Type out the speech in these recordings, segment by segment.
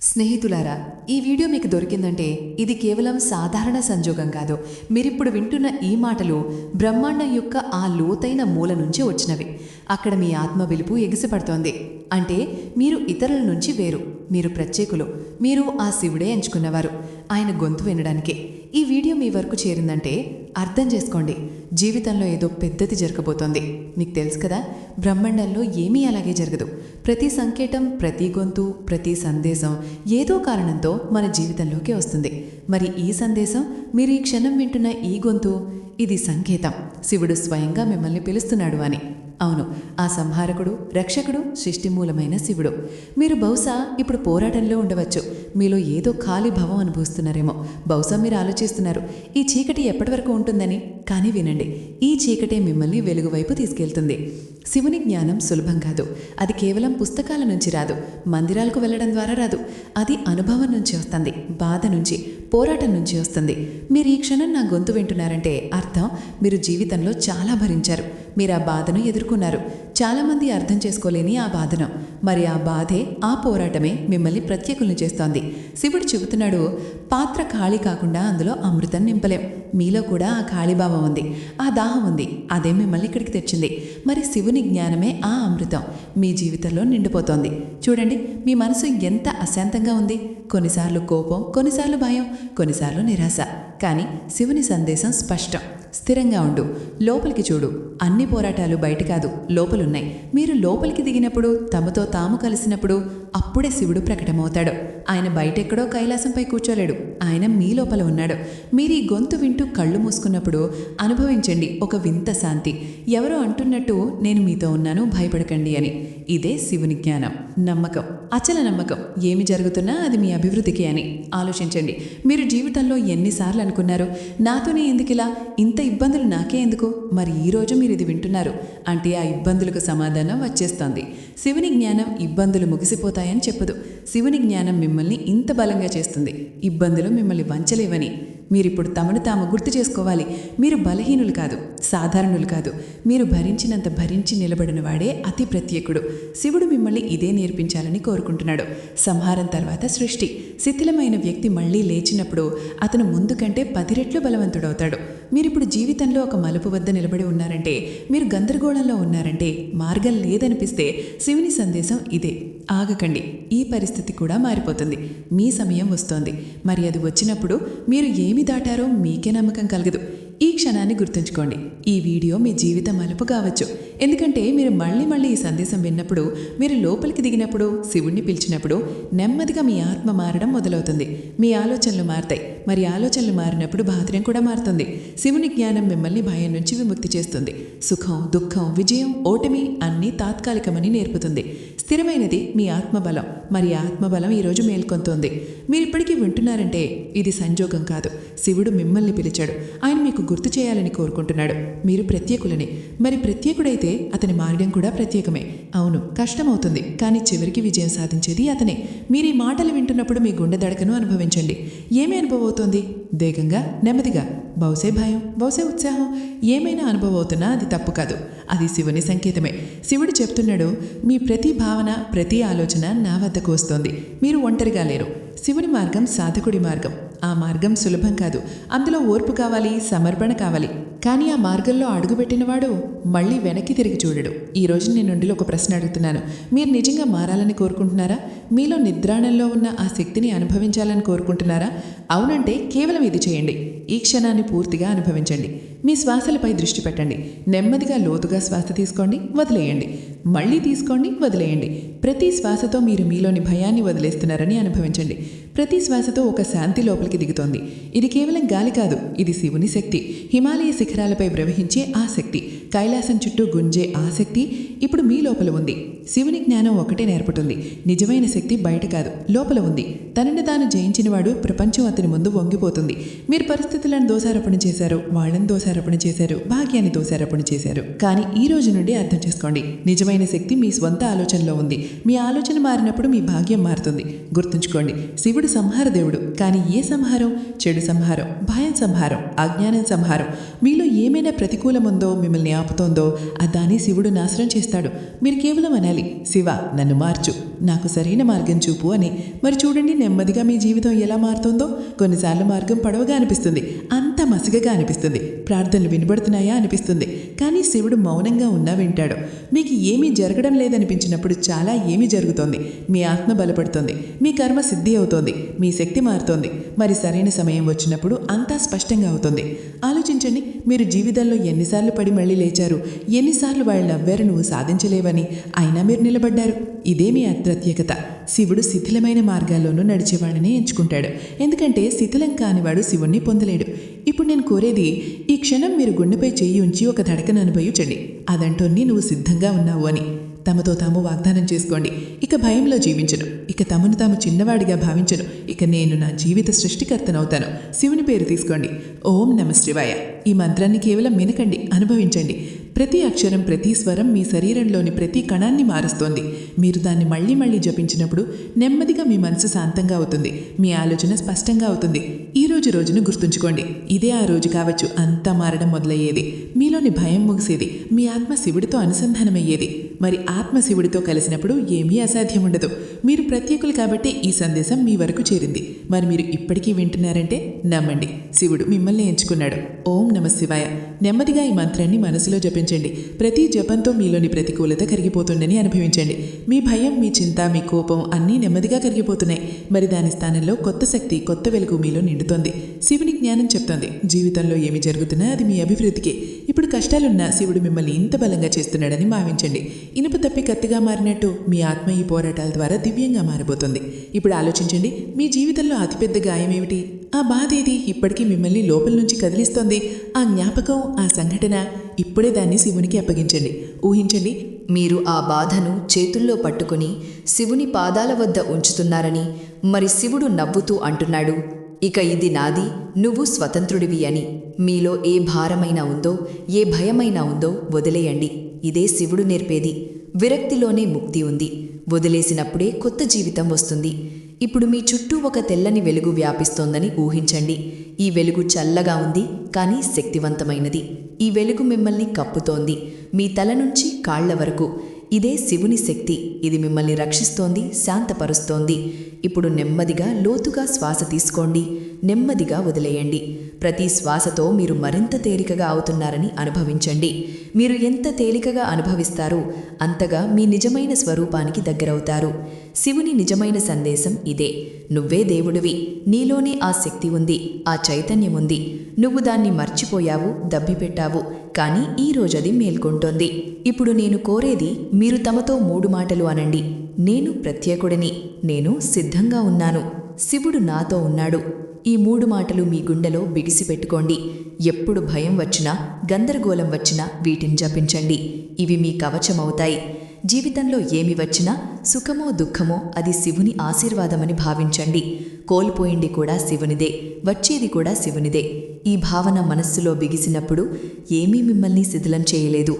స్నేహితులారా ఈ వీడియో మీకు దొరికిందంటే ఇది కేవలం సాధారణ సంజోగం కాదు. మీరిప్పుడు వింటున్న ఈ మాటలు బ్రహ్మాండం యొక్క ఆ లోతైన మూల నుంచి వచ్చినవి. అక్కడ మీ ఆత్మ వెలుపు ఎగిసిపడుతోంది. అంటే మీరు ఇతరుల నుంచి వేరు. మీరు ప్రత్యేకులు. మీరు ఆ శివుడే ఎంచుకున్నవారు. ఆయన గొంతు వినడానికే. ఈ వీడియో మీ వరకు చేరిందంటే అర్థం చేసుకోండి. జీవితంలో ఏదో పెద్దది జరగబోతోంది. మీకు తెలుసు కదా బ్రహ్మాండంలో ఏమీ అలాగే జరగదు. ప్రతి సంకేతం ప్రతి గొంతు ప్రతి సందేశం ఏదో కారణంతో మన జీవితంలోకి వస్తుంది. మరి ఈ సందేశం మీరు ఈ క్షణం వింటున్న ఈ గొంతు ఇది సంకేతం. శివుడు స్వయంగా మిమ్మల్ని పిలుస్తున్నాడు అని. అవును ఆ సంహారకుడు రక్షకుడు సృష్టిమూలమైన శివుడు. మీరు బహుశా ఇప్పుడు పోరాటంలో ఉండవచ్చు. మీలో ఏదో ఖాళీ భావం అనుభవిస్తున్నారేమో. బహుశా మీరు ఆలోచిస్తున్నారు ఈ చీకటి ఎప్పటి వరకు ఉంటుందని. కానీ వినండి ఈ చీకటే మిమ్మల్ని వెలుగువైపు తీసుకెళ్తుంది. శివుని జ్ఞానం సులభం కాదు. అది కేవలం పుస్తకాల నుంచి రాదు. మందిరాలకు వెళ్ళడం ద్వారా రాదు. అది అనుభవం నుంచి వస్తుంది బాధ నుంచి. పోరాటం నుంచి వస్తుంది. మీరు ఈ క్షణం నా గొంతు వింటున్నారంటే అర్థం మీరు జీవితంలో చాలా భరించారు. మీరు ఆ బాధను ఎదుర్కొన్నారు. చాలామంది అర్థం చేసుకోలేని ఆ బాధను. మరి ఆ బాధే ఆ పోరాటమే మిమ్మల్ని ప్రత్యేకులను చేస్తోంది. శివుడు చెబుతున్నాడు పాత్ర ఖాళీ కాకుండా అందులో అమృతం నింపలేం. మీలో కూడా ఆ ఖాళీభావం ఉంది. ఆ దాహం ఉంది. అదే మిమ్మల్ని ఇక్కడికి తెచ్చింది. మరి శివుని జ్ఞానమే ఆ అమృతం. మీ జీవితంలో నిండిపోతోంది. చూడండి మీ మనసు ఎంత అశాంతంగా ఉంది. కొన్నిసార్లు కోపం కొన్నిసార్లు భయం కొన్నిసార్లు నిరాశ. కానీ శివుని సందేశం స్పష్టం. స్థిరంగా ఉండు. లోపలికి చూడు. అన్ని పోరాటాలు బయట కాదు. లోపలున్నాయి. మీరు లోపలికి దిగినప్పుడు తమతో తాము కలిసినప్పుడు అప్పుడే శివుడు ప్రకటమవుతాడు. ఆయన బయటెక్కడో కైలాసంపై కూర్చోలేడు. ఆయన మీ లోపల ఉన్నాడు. మీరు ఈ గొంతు వింటూ కళ్ళు మూసుకున్నప్పుడు అనుభవించండి. ఒక వింత శాంతి. ఎవరో అంటున్నట్టు నేను మీతో ఉన్నాను. భయపడకండి అని. ఇదే శివుని జ్ఞానం. నమ్మకం అచల నమ్మకం. ఏమి జరుగుతున్నా అది మీ అభివృద్ధికి అని. ఆలోచించండి. మీరు జీవితంలో ఎన్నిసార్లు అనుకున్నారు నాతోనే ఎందుకు ఇలా? ఇంత ఇబ్బందులు నాకే ఎందుకు? మరి ఈ రోజు మీరు ఇది వింటున్నారు. అంటే ఆ ఇబ్బందులకు సమాధానం వచ్చేస్తోంది. శివుని జ్ఞానం ఇబ్బందులు ముగిసిపోతాయని చెప్పదు. శివుని జ్ఞానం మిమ్మల్ని ఇంత బలంగా చేస్తుంది. ఇబ్బందులు మిమ్మల్ని వంచలేవని. మీరిప్పుడు తమను తాము గుర్తు చేసుకోవాలి. మీరు బలహీనులు కాదు సాధారణులు కాదు. మీరు భరించినంత భరించి నిలబడిన వాడే అతి ప్రత్యేకుడు. శివుడు మిమ్మల్ని ఇదే నేర్పించాలని కోరుకుంటున్నాడు. సంహారం తర్వాత సృష్టి. శిథిలమైన వ్యక్తి మళ్ళీ లేచినప్పుడు అతను ముందు కంటే పది రెట్లు బలవంతుడవుతాడు. మీరిప్పుడు జీవితంలో ఒక మలుపు వద్ద నిలబడి ఉన్నారంటే మీరు గందరగోళంలో ఉన్నారంటే మార్గం లేదనిపిస్తే శివుని సందేశం ఇదే. ఆగకండి. ఈ పరిస్థితి కూడా మారిపోతుంది. మీ సమయం వస్తోంది. మరి అది వచ్చినప్పుడు మీరు ఏమి దాటారో మీకే నమ్మకం కలగదు. ఈ క్షణాన్ని గుర్తుంచుకోండి. ఈ వీడియో మీ జీవిత మలుపు కావచ్చు. ఎందుకంటే మీరు మళ్ళీ మళ్ళీ ఈ సందేశం విన్నప్పుడు మీరు లోపలికి దిగినప్పుడు శివుణ్ణి పిలిచినప్పుడు నెమ్మదిగా మీ ఆత్మ మారడం మొదలవుతుంది. మీ ఆలోచనలు మారతాయి. మరి ఆలోచనలు మారినప్పుడు బాధ్యం కూడా మారుతుంది. శివుని జ్ఞానం మిమ్మల్ని భయం నుంచి విముక్తి చేస్తుంది. సుఖం దుఃఖం విజయం ఓటమి అన్నీ తాత్కాలికమని నేర్పుతుంది. స్థిరమైనది మీ ఆత్మబలం. మరి ఆత్మబలం ఈరోజు మేల్కొంతోంది. మీరు ఇప్పటికీ వింటున్నారంటే ఇది సంజోగం కాదు. శివుడు మిమ్మల్ని పిలిచాడు. ఆయన మీకు గుర్తు చేయాలని కోరుకుంటున్నాడు. మీరు ప్రత్యేకులని. మరి ప్రత్యేకుడైతే అతని మార్గం కూడా ప్రత్యేకమే. అవును కష్టమవుతుంది కానీ చివరికి విజయం సాధించేది అతనే. మీరు ఈ మాటలు వింటున్నప్పుడు మీ గుండె దడకను అనుభవించండి. ఏమి అనుభవం అవుతోంది వేగంగా నెమ్మదిగా. బహుశే భయం బహుశే ఉత్సాహం. ఏమైనా అనుభవం అవుతున్నా అది తప్పు కాదు. అది శివుని సంకేతమే. శివుడు చెప్తున్నాడు మీ ప్రతి భావన ప్రతి ఆలోచన నా వద్దకు వస్తోంది. మీరు ఒంటరిగా లేరు. శివుని మార్గం సాధకుడి మార్గం. ఆ మార్గం సులభం కాదు. అందులో ఓర్పు కావాలి సమర్పణ కావాలి. కానీ ఆ మార్గంలో అడుగుపెట్టినవాడు మళ్ళీ వెనక్కి తిరిగి చూడడు. ఈరోజు నేను నుండి ఒక ప్రశ్న అడుగుతున్నాను. మీరు నిజంగా మారాలని కోరుకుంటున్నారా? మీలో నిద్రాణంలో ఉన్న ఆ శక్తిని అనుభవించాలని కోరుకుంటున్నారా? అవునంటే కేవలం ఇది చేయండి. ఈ క్షణాన్ని పూర్తిగా అనుభవించండి. మీ శ్వాసలపై దృష్టి పెట్టండి. నెమ్మదిగా లోతుగా శ్వాస తీసుకోండి. వదిలేయండి. మళ్ళీ తీసుకోండి వదిలేయండి. ప్రతి శ్వాసతో మీరు మీలోని భయాన్ని వదిలేస్తున్నారని అనుభవించండి. ప్రతి శ్వాసతో ఒక శాంతి లోపలికి దిగుతోంది. ఇది కేవలం గాలి కాదు ఇది శివుని శక్తి. హిమాలయ శిఖరాలపై ప్రవహించే ఆ శక్తి కైలాసం చుట్టూ గుంజే ఆ శక్తి ఇప్పుడు మీ లోపల ఉంది. శివుని జ్ఞానం ఒకటే నేర్పుతుంది. నిజమైన శక్తి బయట కాదు లోపల ఉంది. తనని తాను జయించినవాడు ప్రపంచం అతని ముందు వంగిపోతుంది. మీరు పరిస్థితులను దోషారోపణ చేశారు వాళ్ళని దోషారోపణ చేశారు భాగ్యాన్ని దోషారోపణ చేశారు. కానీ ఈ రోజు నుండి అర్థం చేసుకోండి నిజమైన శక్తి మీ స్వంత ఆలోచనలో ఉంది. మీ ఆలోచన మారినప్పుడు మీ భాగ్యం మారుతుంది. గుర్తుంచుకోండి శివుడు సంహార దేవుడు. కానీ ఏ సంహారం? చెడు సంహారం భయం సంహారం అజ్ఞానం సంహారం. మీలో ఏమైనా ప్రతికూలం ఉందో మిమ్మల్ని ఆపుతోందో ఆ దాన్ని శివుడు నాశనం చేస్తాడు. మీరు కేవలం అనాలి. అడగాలి శివ నన్ను మార్చు. నాకు సరైన మార్గం చూపు అని. మరి చూడండి నెమ్మదిగా మీ జీవితం ఎలా మారుతుందో. కొన్నిసార్లు మార్గం పడవగా అనిపిస్తుంది. అంత మసిగగా అనిపిస్తుంది. ప్రార్థనలు వినబడుతున్నాయా అనిపిస్తుంది. కానీ శివుడు మౌనంగా ఉన్నా వింటాడు. మీకు ఏమీ జరగడం లేదనిపించినప్పుడు చాలా ఏమీ జరుగుతోంది. మీ ఆత్మ బలపడుతోంది. మీ కర్మ సిద్ధి అవుతోంది. మీ శక్తి మారుతోంది. మరి సరైన సమయం వచ్చినప్పుడు అంతా స్పష్టంగా అవుతుంది. ఆలోచించండి మీరు జీవితంలో ఎన్నిసార్లు పడి మళ్ళీ లేచారు. ఎన్నిసార్లు వాళ్ళు నవ్వారు నువ్వు సాధించలేవని. అయినా మీరు నిలబడ్డారు. ఇదేమి అప్రత్యేకత శివుడు శిథిలమైన మార్గాల్లోనూ నడిచేవాడిని ఎంచుకుంటాడు. ఎందుకంటే శిథిలం కానివాడు శివుణ్ణి పొందలేడు. ఇప్పుడు నేను కోరేది ఈ క్షణం మీరు గుండెపై చెయ్యి ఉంచి ఒక ధడకను అనుభవించండి. అదంటోన్ని నువ్వు సిద్ధంగా ఉన్నావు అని. తమతో తాము వాగ్దానం చేసుకోండి. ఇక భయంలో జీవించను. ఇక తమను తాము చిన్నవాడిగా భావించను. ఇక నేను నా జీవిత సృష్టికర్తనవుతాను. శివుని పేరు తీసుకోండి. ఓం నమ శివాయ. ఈ మంత్రాన్ని కేవలం వినకండి అనుభవించండి. ప్రతి అక్షరం ప్రతి స్వరం మీ శరీరంలోని ప్రతి కణాన్ని మారుస్తోంది. మీరు దాన్ని మళ్ళీ మళ్ళీ జపించినప్పుడు నెమ్మదిగా మీ మనసు శాంతంగా అవుతుంది. మీ ఆలోచన స్పష్టంగా అవుతుంది. ఈ రోజు రోజును గుర్తుంచుకోండి. ఇదే ఆ రోజు కావచ్చు. అంతా మారడం మొదలయ్యేది. మీలోని భయం ముగిసేది. మీ ఆత్మ శివుడితో అనుసంధానమయ్యేది. మరి ఆత్మ శివుడితో కలిసినప్పుడు ఏమీ అసాధ్యం ఉండదు. మీరు ప్రత్యేకులు కాబట్టి ఈ సందేశం మీ వరకు చేరింది. మరి మీరు ఇప్పటికీ వింటున్నారంటే నమ్మండి. శివుడు మిమ్మల్ని ఎంచుకున్నాడు. ఓం నమ శివాయ. నెమ్మదిగా ఈ మంత్రాన్ని మనసులో జపించండి. ప్రతి జపంతో మీలోని ప్రతికూలత కరిగిపోతుందని అనుభవించండి. మీ భయం మీ చింత మీ కోపం అన్నీ నెమ్మదిగా కరిగిపోతున్నాయి. మరి దాని స్థానంలో కొత్త శక్తి కొత్త వెలుగు మీలో నిండుతోంది. శివుని జ్ఞానం చెప్తోంది. జీవితంలో ఏమి జరుగుతున్నా అది మీ అభివృద్ధికి. ఇప్పుడు కష్టాలున్నా శివుడు మిమ్మల్ని ఇంత బలంగా చేస్తున్నాడని భావించండి. ఇనుప తప్పి కత్తిగా మారినట్టు మీ ఆత్మ ఈ పోరాటాల ద్వారా దివ్యంగా మారిపోతుంది. ఇప్పుడు ఆలోచించండి మీ జీవితంలో అతిపెద్ద గాయం ఏమిటి ఆ బాధ ఏది? ఇప్పటికీ మిమ్మల్ని లోపల నుంచి కదిలిస్తోంది. ఆ జ్ఞాపకం ఆ సంఘటన ఇప్పుడే దాన్ని శివునికి అప్పగించండి. ఊహించండి మీరు ఆ బాధను చేతుల్లో పట్టుకుని శివుని పాదాల వద్ద ఉంచుతున్నారని మరి శివుడు నవ్వుతూ అంటున్నాడు. ఇక ఇది నాది నువ్వు స్వతంత్రుడివి అని. మీలో ఏ భారమైనా ఉందో ఏ భయమైనా ఉందో వదిలేయండి. ఇదే శివుడు నేర్పేది. విరక్తిలోనే ముక్తి ఉంది. వదిలేసినప్పుడే కొత్త జీవితం వస్తుంది. ఇప్పుడు మీ చుట్టూ ఒక తెల్లని వెలుగు వ్యాపిస్తోందని ఊహించండి. ఈ వెలుగు చల్లగా ఉంది కానీ శక్తివంతమైనది. ఈ వెలుగు మిమ్మల్ని కప్పుతోంది. మీ తల నుంచి కాళ్ళ వరకు. ఇదే శివుని శక్తి. ఇది మిమ్మల్ని రక్షిస్తోంది శాంతపరుస్తోంది. ఇప్పుడు నెమ్మదిగా లోతుగా శ్వాస తీసుకోండి. నెమ్మదిగా వదిలేయండి. ప్రతి శ్వాసతో మీరు మరింత తేలికగా అవుతున్నారని అనుభవించండి. మీరు ఎంత తేలికగా అనుభవిస్తారో అంతగా మీ నిజమైన స్వరూపానికి దగ్గరవుతారు. శివుని నిజమైన సందేశం ఇదే. నువ్వే దేవుడివి. నీలోనే ఆ శక్తి ఉంది. ఆ చైతన్యం ఉంది. నువ్వు దాన్ని మర్చిపోయావు దబ్బిపెట్టావు. కానీ ఈ రోజది మేల్కొంటోంది. ఇప్పుడు నేను కోరేది మీరు తమతో మూడు మాటలు అనండి. నేను ప్రత్యేకుడిని నేను సిద్ధంగా ఉన్నాను. శివుడు నాతో ఉన్నాడు. ఈ మూడు మాటలు మీ గుండెలో బిగిసిపెట్టుకోండి ఎప్పుడు భయం వచ్చినా గందరగోళం వచ్చినా వీటిని జపించండి. ఇవి మీ కవచమవుతాయి. జీవితంలో ఏమి వచ్చినా సుఖమో దుఃఖమో అది శివుని ఆశీర్వాదమని భావించండి. కోల్పోయింది కూడా శివునిదే వచ్చేది కూడా శివునిదే. ఈ భావన మనస్సులో బిగిసినప్పుడు ఏమీ మిమ్మల్ని శిథిలం చేయలేదు.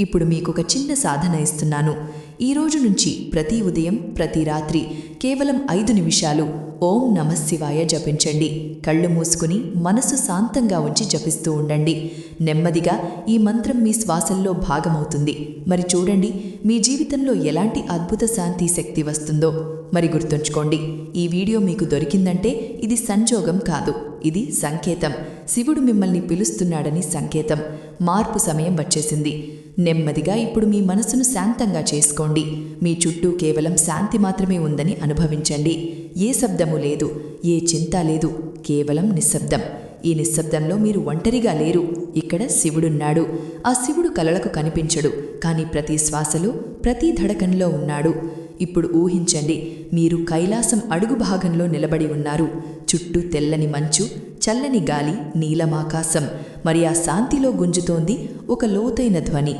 ఇప్పుడు మీకు ఒక చిన్న సాధన ఇస్తున్నాను. ఈ రోజు నుంచి ప్రతి ఉదయం ప్రతి రాత్రి కేవలం ఐదు నిమిషాలు ఓం నమశివాయ జపించండి. కళ్ళు మూసుకుని మనసు శాంతంగా ఉంచి జపిస్తూ ఉండండి. నెమ్మదిగా ఈ మంత్రం మీ శ్వాసల్లో భాగమవుతుంది. మరి చూడండి మీ జీవితంలో ఎలాంటి అద్భుత శాంతి శక్తి వస్తుందో. మరి గుర్తుంచుకోండి ఈ వీడియో మీకు దొరికిందంటే ఇది సంజోగం కాదు. ఇది సంకేతం. శివుడు మిమ్మల్ని పిలుస్తున్నాడని సంకేతం. మార్పు సమయం వచ్చేసింది. నెమ్మదిగా ఇప్పుడు మీ మనసును శాంతంగా చేసుకోండి. మీ చుట్టూ కేవలం శాంతి మాత్రమే ఉందని అనుభవించండి. ఏ శబ్దము లేదు ఏ చింత లేదు కేవలం నిశ్శబ్దం. ఈ నిశ్శబ్దంలో మీరు ఒంటరిగా లేరు. ఇక్కడ శివుడున్నాడు. ఆ శివుడు కలలకు కనిపించడు కానీ ప్రతి శ్వాసలో ప్రతి ధడకంలో ఉన్నాడు. ఇప్పుడు ఊహించండి మీరు కైలాసం అడుగు భాగంలో నిలబడి ఉన్నారు. చుట్టూ తెల్లని మంచు చల్లని గాలి నీలమాకాశం. మరి ఆ శాంతిలో గుంజుతోంది ఒక లోతైన ధ్వని.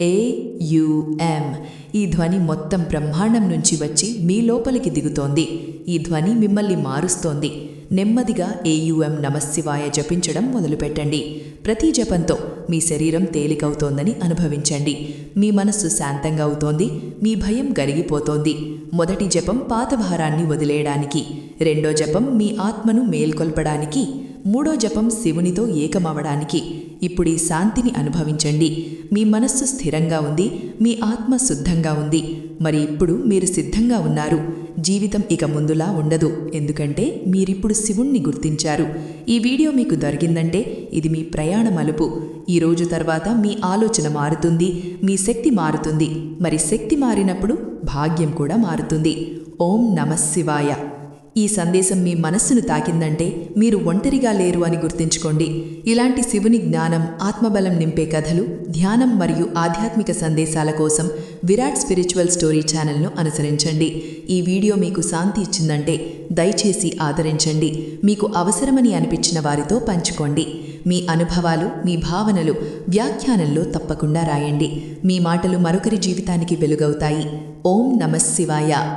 ఏ యుఎం ఈ ధ్వని మొత్తం బ్రహ్మాండం నుంచి వచ్చి మీ లోపలికి దిగుతోంది. ఈ ధ్వని మిమ్మల్ని మారుస్తోంది. నెమ్మదిగా ఏయుఎం నమశివాయ జపించడం మొదలుపెట్టండి. ప్రతి జపంతో మీ శరీరం తేలికవుతోందని అనుభవించండి. మీ మనస్సు శాంతంగా అవుతోంది. మీ భయం గరిగిపోతోంది. మొదటి జపం పాత భారాన్ని వదిలేయడానికి. రెండో జపం మీ ఆత్మను మేల్కొల్పడానికి. మూడో జపం శివునితో ఏకమవడానికి. ఇప్పుడు ఈ శాంతిని అనుభవించండి. మీ మనస్సు స్థిరంగా ఉంది. మీ ఆత్మ శుద్ధంగా ఉంది. మరి ఇప్పుడు మీరు సిద్ధంగా ఉన్నారు. జీవితం ఇక ముందులా ఉండదు. ఎందుకంటే మీరిప్పుడు శివుణ్ణి గుర్తించారు. ఈ వీడియో మీకు దొరికిందంటే ఇది మీ ప్రయాణ మలుపు. ఈ రోజు తర్వాత మీ ఆలోచన మారుతుంది. మీ శక్తి మారుతుంది. మరి శక్తి మారినప్పుడు భాగ్యం కూడా మారుతుంది. ఓం నమః శివాయ. ఈ సందేశం మీ మనస్సును తాకిందంటే మీరు ఒంటరిగా లేరు అని గుర్తుంచుకోండి. ఇలాంటి శివుని జ్ఞానం ఆత్మబలం నింపే కథలు ధ్యానం మరియు ఆధ్యాత్మిక సందేశాల కోసం విరాట్ స్పిరిచువల్ స్టోరీ ఛానల్ను అనుసరించండి. ఈ వీడియో మీకు శాంతి ఇచ్చిందంటే దయచేసి ఆదరించండి. మీకు అవసరమని అనిపించిన వారితో పంచుకోండి. మీ అనుభవాలు మీ భావనలు వ్యాఖ్యానంలో తప్పకుండా రాయండి. మీ మాటలు మరొకరి జీవితానికి వెలుగవుతాయి. ఓం నమః శివాయ.